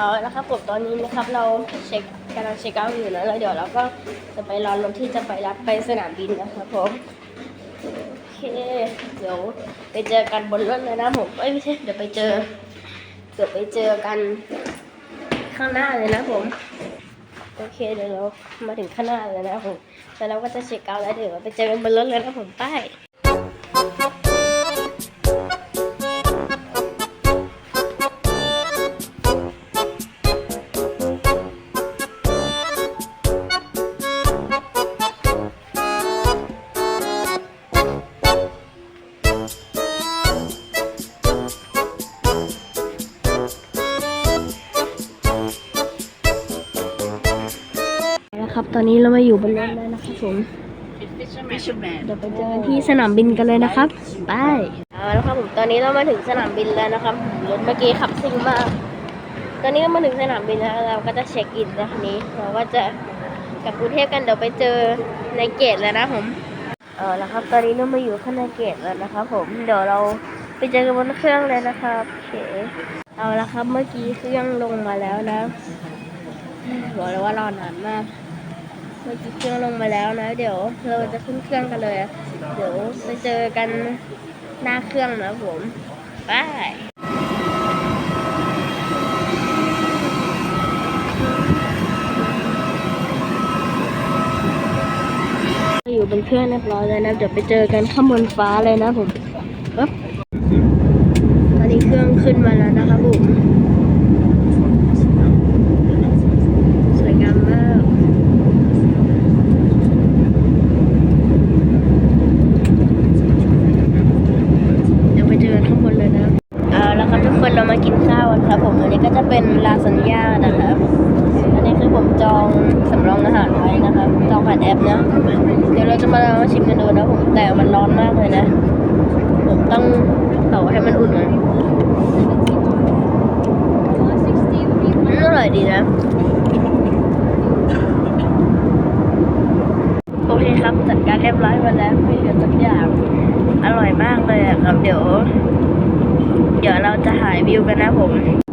าแล้วครับผมตอนนี้นะครับเราเช็คกำลังเช็คเอาท์อยู่นะแล้วเดี๋ยวเราก็จะไปรอรถที่จะไปรับไปสนามบินนะครับผมโอเคเดี๋ยวไปเจอกันบนรถเลยนะผมเอ้ไม่ใช่เดี๋ยวไปเจอเดี๋ยวไปเจอกันข้างหน้าเลยนะผมโอเคเดี๋ยวเรามาถึงข้างหน้าเลยนะผมแล้วเราก็จะเช็คเอาท์แล้วเดี๋ยวไปเจอกันบนรถเลยนะผมไป ตอนนี้เรามาอยู่บนรถแล้วนะครับผม Fisherman เดี๋ยวไปเจอกันที่สนามบินกันเลยนะครับไปเอาละครับผมตอนนี้เรามาถึงสนามบินแล้วนะครับรถเมื่อกี้ขับซิ่งมากตอนนี้ก็มาถึงสนามบินแล้วเราก็จะเช็คอินนะทีนี้เราก็จะกลับกรุงเทพกันเดี๋ยวไปเจอในเกตแล้วนะผมเอาละครับ ตอนนี้เรามาอยู่ข้างในเกตแล้วนะครับผมเดี๋ยวเราไปเจอกันบนเครื่องเลยนะครับโอเคเอาละครับเมื่อกี้เครื่องลงมาแล้วนะบอกเลยว่ารอนานมากเมื่อกี้เครื่องลงมาแล้วนะ เดี๋ยวเราจะขึ้นเครื่องกันเลย เดี๋ยวไปเจอกันหน้าเครื่องนะผมบายอยู่บนเครื่องเรียบร้อยแล้วนะ เดี๋ยวไปเจอกันข้างบนฟ้าเลยนะผมปึ๊บตอนนี้เครื่องขึ้นมาแล้วนะครับผมสวยงามมาก เดี๋ยวไปเจอกันข้างบนเลยนะเอาแล้วครับทุกคนเรา มากินข้าวครับผมอันนี้ก็จะเป็นลาซานญ่านะครับ อันนี้คือผมจองสำรองอาหารไว้นะครับจองผ่านแอปนะเดี๋ยวเราจะมาลองชิมกันดูนะผมแต่มันร้อนมากเลยนะ ผมต้องเป่าให้มันอุ่นก่อนอืมอร่อยดีนะโอเคครับจัดการเรียบร้อยหมดแล้วไม่เหลือสักอย่าง อร่อยมากเลยอะครับเดี๋ยว เดี๋ยวเราจะถ่ายวิวกันนะผม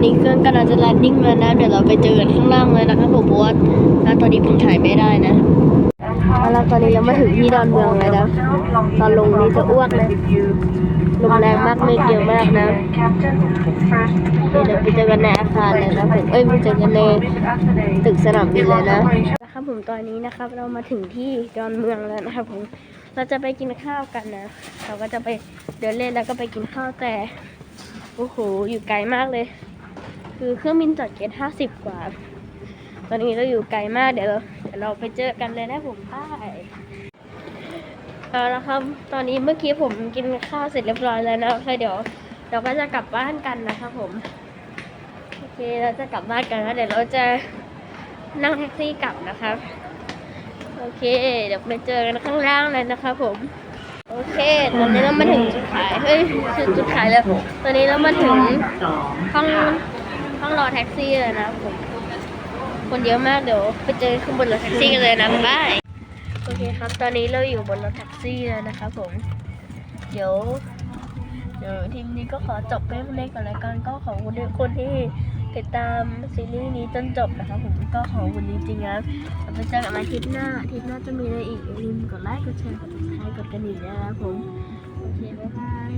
อนนี้เครื่องกำลังจะแลนดิ้งแล้วนะ เดี๋ยวเราไปเจอกันข้างล่างเลยนะครับผมเพราะว่าณตอนนี้ผมถ่ายไม่ได้นะเอาแล้วตอนนี้เรามาถึงที่ดอนเมืองเลยนะตอนลงนี่จะอ้วกเลยลมแรงมากเลยเยอะมากนะเดี๋ยวเราไปเจอกันในอาคารเลยนะผมเอ้ยไปเจอกันในตึกสนามบินเลยนะนะครับผมตอนนี้นะครับเรามาถึงที่ดอนเมืองแล้วนะครับผมเราจะไปกินข้าวกันนะ เราก็จะไปเดินเล่นแล้วก็ไปกินข้าวแต่โอ้โหอยู่ไกลมากเลย คือเครื่องบินจอดเกตห้าสิบกว่า ตอนนี้เราอยู่ไกลมากเดี๋ยวเราเดี๋ยวเราไปเจอกันเลยนะผมป้ายเอาละครับ ตอนนี้เมื่อกี้ผมกินข้าวเสร็จเรียบร้อยแล้วนะแล้วเดี๋ยวเราก็จะกลับบ้านกันนะครับผม โอเค เราจะกลับบ้านกันแล้วเดี๋ยวเราจะนั่งแท็กซี่กลับนะครับ โอเค เดี๋ยวไปเจอกันข้างล่างเลยนะครับผม โอเค ตอนนี้เรามาถึงจุดขาย เฮ้ยจุดจุดขายแล้ว ตอนนี้เรามาถึงห้อง ห้องรอแท็กซี่เลยนะผมคนเยอะมากเดี๋ยวไปเจอข้างบนรถแท็กซี่กันเลยนะบ๊ายบายโอเคครับ ตอนนี้เราอยู่บนรถแท็กซี่แล้วนะครับผม เดี๋ยว เดี๋ยวทีมนี้ก็ขอจบไปเล็กก่อนแล้วกันก็ขอบคุณทุกคนที่ติดตามซีรีส์นี้จนจบนะคะผมก็ขอบคุณจริงๆนะเราไปเจอกันใหม่ทริปหน้าทริปหน้าจะมีอะไรอีกอย่าลืมกดไลค์กดแชร์กดติดตามกดกระดิ่งด้วยนะครับผม โอเค บ๊ายบาย